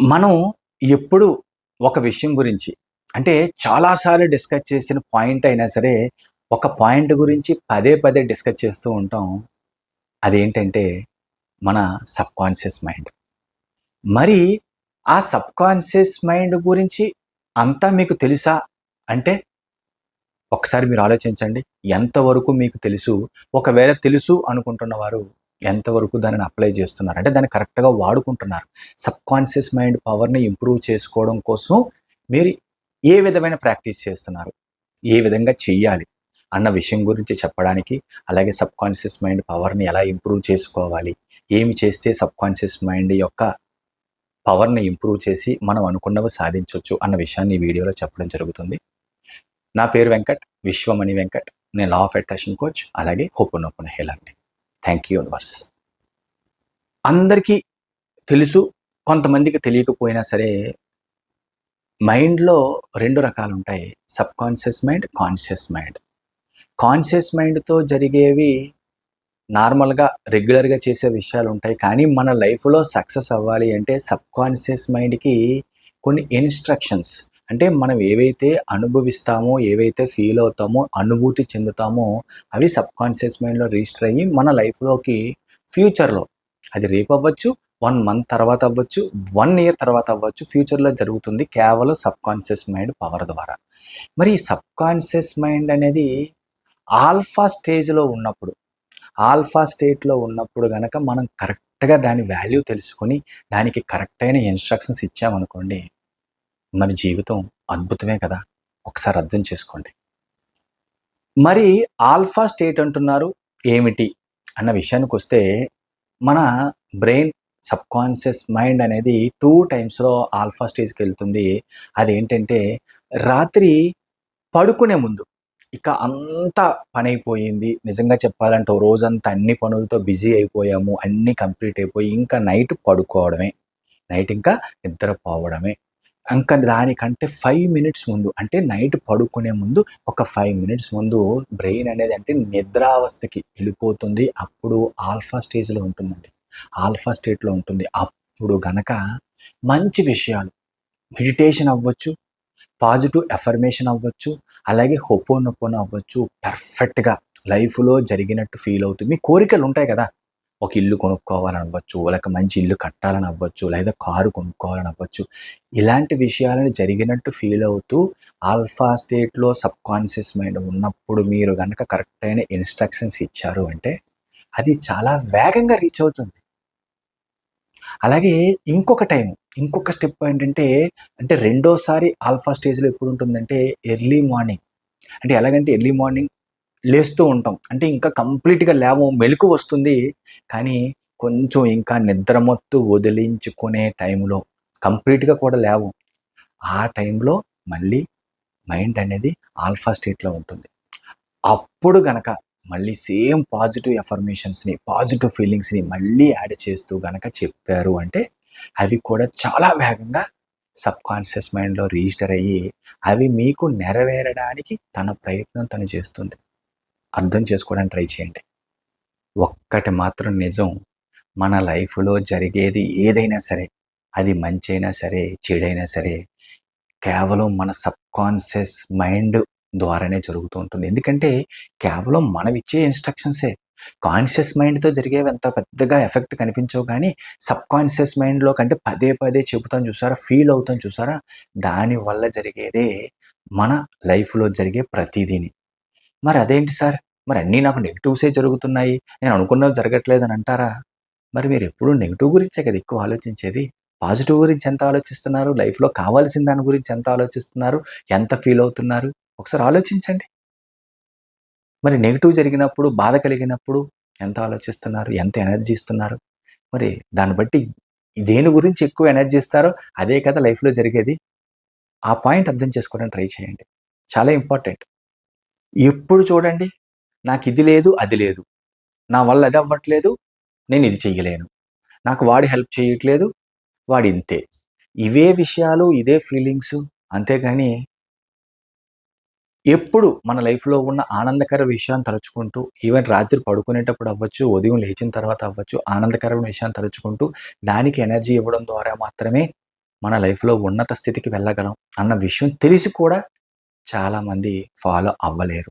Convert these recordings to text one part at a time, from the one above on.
మనం ఎప్పుడు ఒక విషయం గురించి అంటే చాలాసార్లు డిస్కస్ చేసిన పాయింట్ అయినా సరే ఒక పాయింట్ గురించి పదే పదే డిస్కస్ చేస్తూ ఉంటాం. అదేంటంటే మన సబ్ కాన్షియస్ మైండ్. మరి ఆ సబ్ కాన్షియస్ మైండ్ గురించి అంతా మీకు తెలుసా? అంటే ఒకసారి మీరు ఆలోచించండి. ఎంతవరకు మీకు తెలుసు? ఒకవేళ తెలుసు అనుకుంటున్నవారు ఎంతవరకు దానిని అప్లై చేస్తున్నారు? అంటే దాన్ని కరెక్ట్గా వాడుకుంటున్నారు. సబ్ కాన్షియస్ మైండ్ పవర్ని ఇంప్రూవ్ చేసుకోవడం కోసం మీరు ఏ విధమైన ప్రాక్టీస్ చేస్తున్నారు? ఏ విధంగా చెయ్యాలి? అన్న విషయం గురించి చెప్పడానికి అలాగే సబ్ కాన్షియస్ మైండ్ పవర్ని ఎలా ఇంప్రూవ్ చేసుకోవాలి? ఏమి చేస్తే సబ్ కాన్షియస్ మైండ్ యొక్క పవర్ని ఇంప్రూవ్ చేసి మనం అనుకున్నవి సాధించవచ్చు అన్న విషయాన్ని ఈ వీడియోలో చెప్పడం జరుగుతుంది. నా పేరు వెంకట్ విశ్వమణి వెంకట్ నేను లా ఆఫ్ అట్రాక్షన్ కోచ్ అలాగే హోపనోపన హేలర్ని. థ్యాంక్ యూ యూనివర్స్ అందరికీ తెలుసు కొంతమందికి తెలియకపోయినా సరే మైండ్లో రెండు రకాలు ఉంటాయి subconscious mind conscious mind. Conscious మైండ్తో జరిగేవి నార్మల్గా రెగ్యులర్గా చేసే విషయాలు ఉంటాయి కానీ మన లైఫ్లో సక్సెస్ అవ్వాలి అంటే సబ్ కాన్షియస్ మైండ్కి కొన్ని ఇన్స్ట్రక్షన్స్ అంటే మనం ఏవైతే అనుభవిస్తామో ఏవైతే ఫీల్ అవుతామో అనుభూతి చెందుతామో అవి సబ్ కాన్షియస్ మైండ్లో రిజిస్టర్ అయ్యి మన లైఫ్లోకి ఫ్యూచర్లో అది రేపు అవ్వచ్చు వన్ మంత్ తర్వాత అవ్వచ్చు వన్ ఇయర్ తర్వాత అవ్వచ్చు ఫ్యూచర్లో జరుగుతుంది కేవలం సబ్ కాన్షియస్ మైండ్ పవర్ ద్వారా. మరి ఈ సబ్ కాన్షియస్ మైండ్ అనేది ఆల్ఫా స్టేజ్లో ఉన్నప్పుడు ఆల్ఫా స్టేట్లో ఉన్నప్పుడు గనక మనం కరెక్ట్గా దాని వాల్యూ తెలుసుకొని దానికి కరెక్ట్ అయిన ఇన్స్ట్రక్షన్స్ ఇచ్చామనుకోండి మన జీవితం అద్భుతమే కదా? ఒకసారి అర్థం చేసుకోండి. మరి ఆల్ఫా స్టేట్ అంటున్నారు ఏమిటి? అన్న విషయానికి వస్తే మన బ్రెయిన్ సబ్కాన్షియస్ మైండ్ అనేది టూ టైమ్స్లో ఆల్ఫా స్టేజ్కి వెళ్తుంది. అదేంటంటే రాత్రి పడుకునే ముందు ఇక అంతా పని అయిపోయింది నిజంగా చెప్పాలంటే ఓ రోజంతా అన్ని పనులతో బిజీ అయిపోయాము. అన్నీ కంప్లీట్ అయిపోయి ఇంకా నైట్ పడుకోవడమే. నైట్ ఇంకా నిద్రపోవడమే. ఇంకా దానికంటే ఫైవ్ మినిట్స్ ముందు అంటే నైట్ పడుకునే ముందు ఒక ఫైవ్ మినిట్స్ ముందు బ్రెయిన్ అనేది అంటే నిద్రావస్థకి వెళ్ళిపోతుంది. అప్పుడు ఆల్ఫా స్టేజ్లో ఉంటుందండి. ఆల్ఫా స్టేట్లో ఉంటుంది. అప్పుడు గనక మంచి విషయాలు మెడిటేషన్ అవ్వచ్చు పాజిటివ్ ఎఫర్మేషన్ అవ్వచ్చు అలాగే హొపోనొపోన అవ్వచ్చు పర్ఫెక్ట్గా లైఫ్లో జరిగినట్టు ఫీల్ అవుతుంది. మీ కోరికలు ఉంటాయి కదా? ఒక ఇల్లు కొనుక్కోవాలని అవ్వచ్చు లేక మంచి ఇల్లు కట్టాలని అవ్వచ్చు లేదా కారు కొనుక్కోవాలని అవ్వచ్చు ఇలాంటి విషయాలను జరిగినట్టు ఫీల్ అవుతూ ఆల్ఫా స్టేట్లో సబ్ కాన్షియస్ మైండ్ ఉన్నప్పుడు మీరు కనుక కరెక్ట్ అయిన ఇన్స్ట్రక్షన్స్ ఇచ్చారు అంటే అది చాలా వేగంగా రీచ్ అవుతుంది. అలాగే ఇంకొక టైం ఇంకొక స్టెప్ ఏంటంటే అంటే రెండోసారి ఆల్ఫా స్టేజ్లో ఎప్పుడు ఉంటుందంటే ఎర్లీ మార్నింగ్ అంటే ఎలాగంటే ఎర్లీ మార్నింగ్ లేస్తూ ఉంటాం. అంటే ఇంకా కంప్లీట్గా లేవు మెలకు వస్తుంది. కానీ కొంచెం ఇంకా నిద్రమొత్తు వదిలించుకునే టైంలో కంప్లీట్గా కూడా లేవు. ఆ టైంలో మళ్ళీ మైండ్ అనేది ఆల్ఫా స్టేట్లో ఉంటుంది. అప్పుడు గనక మళ్ళీ సేమ్ పాజిటివ్ ఎఫర్మేషన్స్ని పాజిటివ్ ఫీలింగ్స్ని మళ్ళీ యాడ్ చేస్తూ గనక చెప్పారు అంటే అవి కూడా చాలా వేగంగా సబ్కాన్షియస్ మైండ్లో రిజిస్టర్ అయ్యి అవి మీకు నెరవేరడానికి తన ప్రయత్నం తను చేస్తుంది. అర్థం చేసుకోవడానికి ట్రై చేయండి. ఒక్కటి మాత్రం నిజం మన లైఫ్లో జరిగేది ఏదైనా సరే అది మంచి అయినా సరే చెడైనా సరే కేవలం మన సబ్ కాన్షియస్ మైండ్ ద్వారానే జరుగుతూ ఉంటుంది. ఎందుకంటే కేవలం మనం ఇచ్చే ఇన్స్ట్రక్షన్సే. కాన్షియస్ మైండ్తో జరిగేవి అంత పెద్దగా ఎఫెక్ట్ కనిపించవు కానీ సబ్ కాన్షియస్ మైండ్లో కంటే పదే పదే చెబుతాం చూసారా ఫీల్ అవుతాం చూసారా దానివల్ల జరిగేదే మన లైఫ్లో జరిగే ప్రతిదీని. మరి అదేంటి సార్? మరి అన్నీ నాకు నెగిటివ్సే జరుగుతున్నాయి. నేను అనుకున్నవి జరగట్లేదని అంటారా? మరి మీరు ఎప్పుడు నెగిటివ్ గురించే కదా ఎక్కువ ఆలోచించేది? పాజిటివ్ గురించి ఎంత ఆలోచిస్తున్నారు? లైఫ్లో కావాల్సిన దాని గురించి ఎంత ఆలోచిస్తున్నారు? ఎంత ఫీల్ అవుతున్నారు? ఒకసారి ఆలోచించండి. మరి నెగిటివ్ జరిగినప్పుడు బాధ కలిగినప్పుడు ఎంత ఆలోచిస్తున్నారు? ఎంత ఎనర్జీ ఇస్తున్నారు? మరి దాన్ని బట్టి దేని గురించి ఎక్కువ ఎనర్జీ ఇస్తారో అదే కదా లైఫ్లో జరిగేది. ఆ పాయింట్ అర్థం చేసుకోవడానికి ట్రై చేయండి. చాలా ఇంపార్టెంట్. ఎప్పుడు చూడండి? నాకు ఇది లేదు అది లేదు. నా వల్ల అది అవ్వట్లేదు నేను ఇది చెయ్యలేను. నాకు వాడి హెల్ప్ చేయట్లేదు వాడి ఇంతే. ఇవే విషయాలు ఇదే ఫీలింగ్స్ అంతేగాని ఎప్పుడు మన లైఫ్లో ఉన్న ఆనందకర విషయాన్ని తలుచుకుంటూ ఈవెన్ రాత్రి పడుకునేటప్పుడు అవ్వచ్చు ఉదయం లేచిన తర్వాత అవ్వచ్చు ఆనందకరమైన విషయాన్ని తలుచుకుంటూ దానికి ఎనర్జీ ఇవ్వడం ద్వారా మాత్రమే మన లైఫ్లో ఉన్నత స్థితికి వెళ్ళగలం అన్న విషయం తెలిసి కూడా చాలామంది ఫాలో అవ్వలేరు.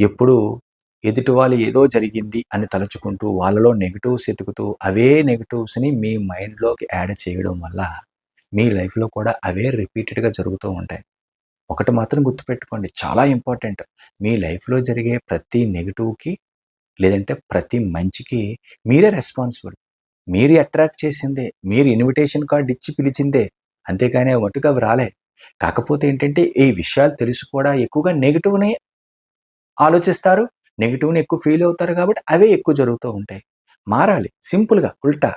ఎప్పుడు ఎదుటి వాళ్ళు ఏదో జరిగింది అని తలుచుకుంటూ వాళ్ళలో నెగిటివ్స్ ఎతుకుతూ అవే నెగిటివ్స్ని మీ మైండ్లోకి యాడ్ చేయడం వల్ల మీ లైఫ్లో కూడా అవే రిపీటెడ్గా జరుగుతూ ఉంటాయి. ఒకటి మాత్రం గుర్తుపెట్టుకోండి చాలా ఇంపార్టెంట్. మీ లైఫ్లో జరిగే ప్రతి నెగిటివ్కి లేదంటే ప్రతి మంచికి మీరే రెస్పాన్సిబుల్. మీరు అట్రాక్ట్ చేసిందే మీరు ఇన్విటేషన్ కార్డు ఇచ్చి పిలిచిందే అంతేకాని మటుకు అవి రాలే. కాకపోతే ఏంటంటే ఈ విషయాలు తెలుసు కూడా ఎక్కువగా నెగిటివ్నే ఆలోచిస్తారు నెగిటివ్ని ఎక్కువ ఫీల్ అవుతారు కాబట్టి అవే ఎక్కువ జరుగుతూ ఉంటాయి. మారాలి సింపుల్గా ఉల్టా.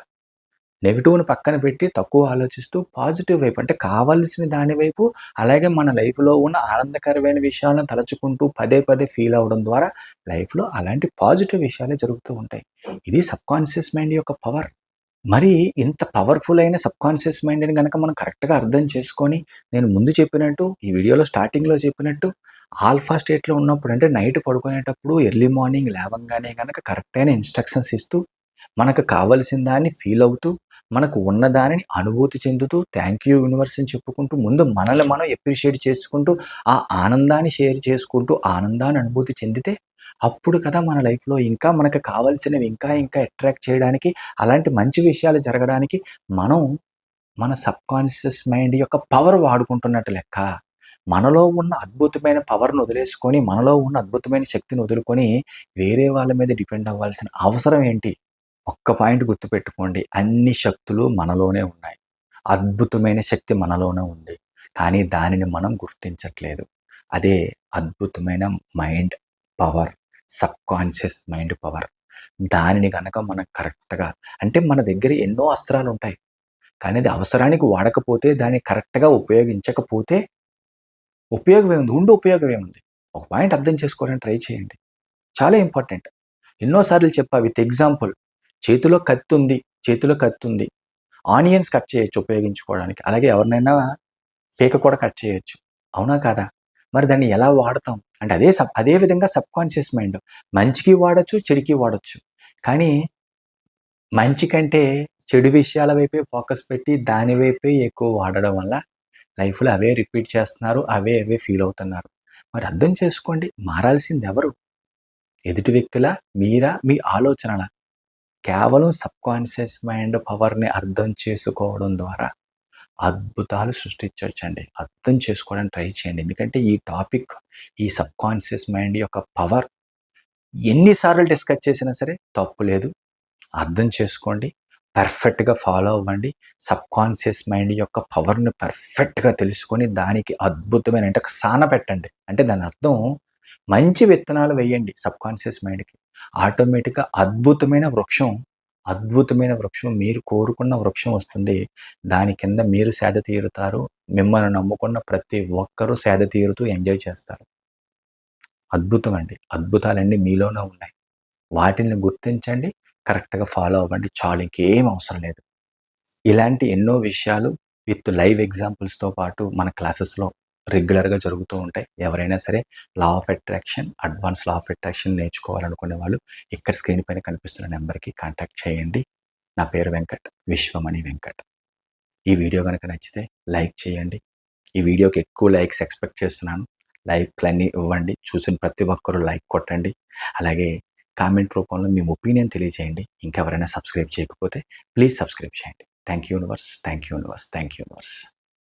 నెగిటివ్ని పక్కన పెట్టి తక్కువ ఆలోచిస్తూ పాజిటివ్ వైపు అంటే కావాల్సిన దాని వైపు అలాగే మన లైఫ్లో ఉన్న ఆనందకరమైన విషయాలను తలుచుకుంటూ పదే పదే ఫీల్ అవడం ద్వారా లైఫ్లో అలాంటి పాజిటివ్ విషయాలే జరుగుతూ ఉంటాయి. ఇది సబ్కాన్షియస్ మైండ్ యొక్క పవర్. మరి ఇంత పవర్ఫుల్ అయిన సబ్కాన్షియస్ మైండ్ని కనుక మనం కరెక్ట్గా అర్థం చేసుకొని నేను ముందు చెప్పినట్టు ఈ వీడియోలో స్టార్టింగ్లో చెప్పినట్టు ఆల్ఫా స్టేట్లో ఉన్నప్పుడు అంటే నైట్ పడుకునేటప్పుడు ఎర్లీ మార్నింగ్ లేవంగానే కనుక కరెక్ట్ అయిన ఇన్స్ట్రక్షన్స్ ఇస్తూ మనకు కావలసిన దాన్ని ఫీల్ అవుతూ మనకు ఉన్న దానిని అనుభూతి చెందుతూ థ్యాంక్ యూ యూనివర్స్ అని చెప్పుకుంటూ ముందు మనల్ని మనం ఎప్రిషియేట్ చేసుకుంటూ ఆ ఆనందాన్ని షేర్ చేసుకుంటూ ఆనందాన్ని అనుభూతి చెందితే అప్పుడు కదా మన లైఫ్లో ఇంకా మనకు కావాల్సినవి ఇంకా ఇంకా అట్రాక్ట్ చేయడానికి అలాంటి మంచి విషయాలు జరగడానికి మనం మన సబ్కాన్షియస్ మైండ్ యొక్క పవర్ వాడుకుంటున్నట్టు లెక్క. మనలో ఉన్న అద్భుతమైన పవర్ను వదిలేసుకొని మనలో ఉన్న అద్భుతమైన శక్తిని వదులుకొని వేరే వాళ్ళ మీద డిపెండ్ అవ్వాల్సిన అవసరం ఏంటి? ఒక్క పాయింట్ గుర్తుపెట్టుకోండి. అన్ని శక్తులు మనలోనే ఉన్నాయి. అద్భుతమైన శక్తి మనలోనే ఉంది. కానీ దానిని మనం గుర్తించట్లేదు. అదే అద్భుతమైన mind power subconscious mind power. దానిని కనుక మనం కరెక్ట్గా అంటే మన దగ్గర ఎన్నో అస్త్రాలు ఉంటాయి. కానీ అది అవసరానికి వాడకపోతే దాన్ని కరెక్ట్గా ఉపయోగించకపోతే ఉపయోగం ఏముంది? ఉండి ఉపయోగం ఏముంది? ఒక పాయింట్ అర్థం చేసుకోవడానికి ట్రై చేయండి. చాలా ఇంపార్టెంట్. ఎన్నోసార్లు చెప్పా విత్ ఎగ్జాంపుల్. చేతిలో కత్తి ఉంది చేతిలో కత్తి ఉంది ఆనియన్స్ కట్ చేయొచ్చు ఉపయోగించుకోవడానికి. అలాగే ఎవరినైనా కేక్ కూడా కట్ చేయొచ్చు. అవునా కాదా? మరి దాన్ని ఎలా వాడతాం? అంటే అదే సబ్ అదే విధంగా సబ్ కాన్షియస్ మైండ్. మంచికి వాడచ్చు చెడుకి వాడచ్చు. కానీ మంచి కంటే చెడు విషయాల వైపే ఫోకస్ పెట్టి దాని వైపే ఎక్కువ వాడడం వల్ల లైఫ్లో అవే రిపీట్ చేస్తున్నారు అవే అవే ఫీల్ అవుతున్నారు. మరి అర్థం చేసుకోండి మారాల్సింది ఎవరు ఎదుటి వ్యక్తుల? మీరా? మీ ఆలోచనల? కేవలం సబ్కాన్షియస్ మైండ్ పవర్ని అర్థం చేసుకోవడం ద్వారా అద్భుతాలు సృష్టించవచ్చండి. అర్థం చేసుకోవడానికి ట్రై చేయండి. ఎందుకంటే ఈ టాపిక్ ఈ సబ్కాన్షియస్ మైండ్ యొక్క పవర్ ఎన్నిసార్లు డిస్కస్ చేసినా సరే తప్పు లేదు. అర్థం చేసుకోండి. పర్ఫెక్ట్గా ఫాలో అవ్వండి. సబ్కాన్షియస్ మైండ్ యొక్క పవర్ని పర్ఫెక్ట్గా తెలుసుకొని దానికి అద్భుతమైన అంటే ఒక సాన పెట్టండి. అంటే దాని అర్థం మంచి విత్తనాలు వేయండి సబ్కాన్షియస్ మైండ్కి. ఆటోమేటిక్గా అద్భుతమైన వృక్షం అద్భుతమైన వృక్షం మీరు కోరుకున్న వృక్షం వస్తుంది. దాని కింద మీరు సేద తీరుతారు. మిమ్మల్ని నమ్ముకున్న ప్రతి ఒక్కరూ సేద తీరుతూ ఎంజాయ్ చేస్తారు. అద్భుతం అండి అద్భుతాలన్నీ మీలోనే ఉన్నాయి. వాటిని గుర్తించండి. కరెక్ట్గా ఫాలో అవ్వండి. చాలు ఇంకేం అవసరం లేదు. ఇలాంటి ఎన్నో విషయాలు విత్ లైవ్ ఎగ్జాంపుల్స్తో పాటు మన క్లాసెస్లో రెగ్యులర్గా జరుగుతూ ఉంటాయి. ఎవరైనా సరే law of attraction advance law of attraction నేర్చుకోవాలనుకునే వాళ్ళు ఇక్కడ స్క్రీన్ పైన కనిపిస్తున్న నెంబర్కి కాంటాక్ట్ చేయండి. నా పేరు వెంకట్ విశ్వమణి వెంకట్. ఈ వీడియో కనుక నచ్చితే లైక్ చేయండి. ఈ వీడియోకి ఎక్కువ లైక్స్ ఎక్స్పెక్ట్ చేస్తున్నాను. లైక్లన్నీ ఇవ్వండి. చూసిన ప్రతి ఒక్కరూ లైక్ కొట్టండి. అలాగే కామెంట్ రూపంలో మీ ఒపీనియన్ తెలియజేయండి. ఇంకెవరైనా సబ్స్క్రైబ్ చేయకపోతే ప్లీజ్ సబ్స్క్రైబ్ చేయండి. Thank you universe thank you universe thank you universe.